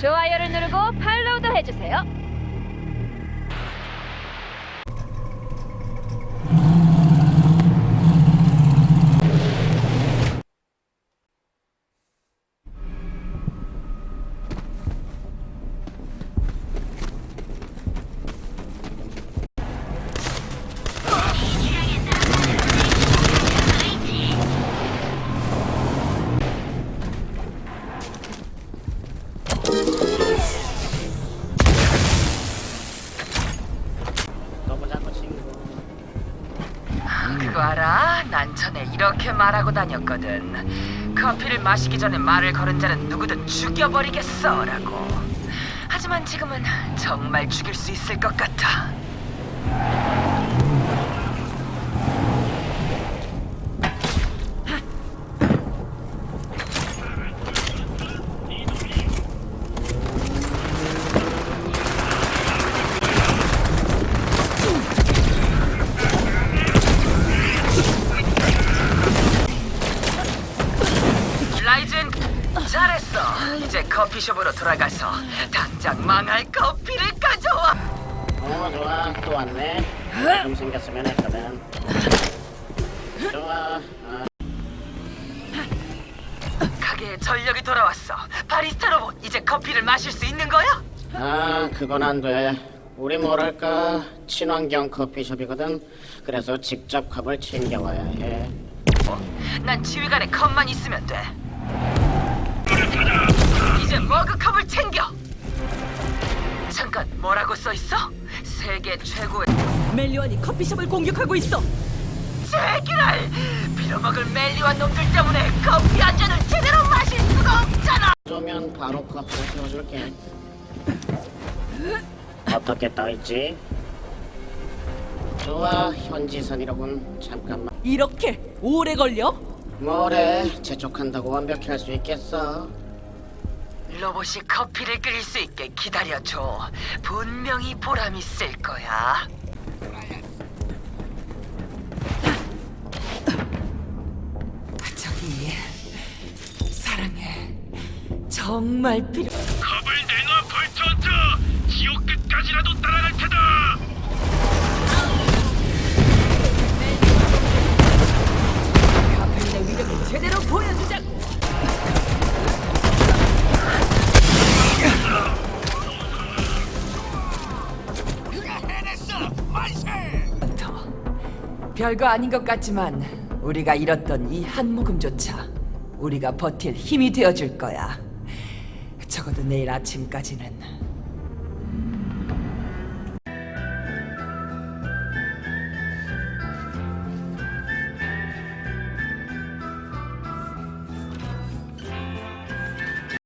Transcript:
좋아요를 누르고 팔로우도 해주세요. 그거 알아? 난 전에 이렇게 말하고 다녔거든. 커피를 마시기 전에 말을 걸은 자는 누구든 죽여버리겠어라고. 하지만 지금은 정말 죽일 수 있을 것 같아. 잘했어. 이제 커피숍으로 돌아가서 당장 망할 커피를 가져와. 어 좋아 또 왔네. 좀 생겼으면 했거든. 좋아. 아, 가게에 전력이 돌아왔어. 바리스타 로봇, 이제 커피를 마실 수 있는 거야? 아 그건 안 돼. 우리 뭐랄까 친환경 커피숍이거든. 그래서 직접 컵을 챙겨와야 해. 어, 난 지휘관의 컵만 있으면 돼. 세계 최고의 멜리완이 커피숍을 공격하고 있어. 제기랄! 빌어먹을 멜리와 놈들 때문에 커피 한 잔을 제대로 마실 수가 없잖아. 쏘면 바로 커피를 태워줄게. 어떻게 떠있지? 좋아 현지선이로군. 잠깐만. 이렇게 오래 걸려? 뭐래 재촉한다고 완벽히 할 수 있겠어? 로봇이 커피를 끓일 수 있게 기다려줘. 분명히 보람 있을 거야. 저기 사랑해. 정말 필요. 별거 아닌 것 같지만 우리가 잃었던 이 한 모금조차 우리가 버틸 힘이 되어줄 거야. 적어도 내일 아침까지는